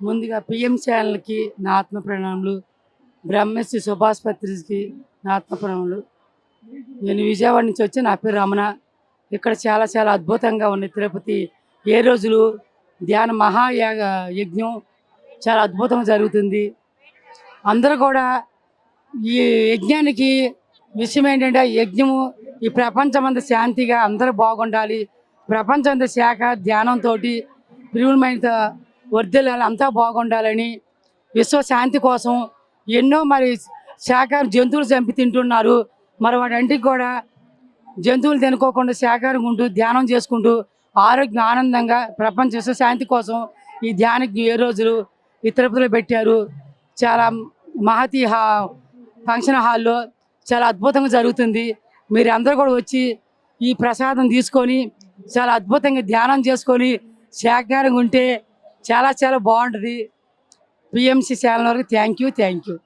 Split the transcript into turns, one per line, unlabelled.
ముందుగా పిఎం ఛానల్కి నా ఆత్మ ప్రణామములు బ్రహ్మశ్రీ సుభాష్ పత్రికి నా ఆత్మ ప్రణామములు నేను విజయవాడ నుంచి వచ్చి నా పేరు రమణ. ఇక్కడ చాలా చాలా అద్భుతంగా ఉంది తిరుపతి. ఏ రోజులు ధ్యాన మహాయాగ యజ్ఞం చాలా అద్భుతంగా జరుగుతుంది. అందరూ కూడా ఈ యజ్ఞానికి విషయం ఏంటంటే యజ్ఞము ఈ ప్రపంచం శాంతిగా అందరూ బాగుండాలి. ప్రపంచం అంతా శాఖ ధ్యానంతో ప్రియులమైన వర్ధిల్లాలి అంతా బాగుండాలని విశ్వశాంతి కోసం ఎన్నో మరి శాఖ జంతువులు చంపి తింటున్నారు. మరి వాటంటికి కూడా జంతువులు తినుకోకుండా శాఖాహారంగా ఉంటూ ధ్యానం చేసుకుంటూ ఆరోగ్యం ఆనందంగా ప్రపంచ విశ్వశాంతి కోసం ఈ ధ్యానకి ఏ రోజులు ఈ తిరుపతిలో పెట్టారు. చాలా మహతి హా ఫంక్షన్ హాల్లో చాలా అద్భుతంగా జరుగుతుంది. మీరు అందరూ కూడా వచ్చి ఈ ప్రసాదం తీసుకొని చాలా అద్భుతంగా ధ్యానం చేసుకొని శాఖాహారంగా ఉంటే చాలా చాలా బాగుంటుంది. పిఎంసి ఛానల్ వరకు థ్యాంక్ యూ థ్యాంక్ యూ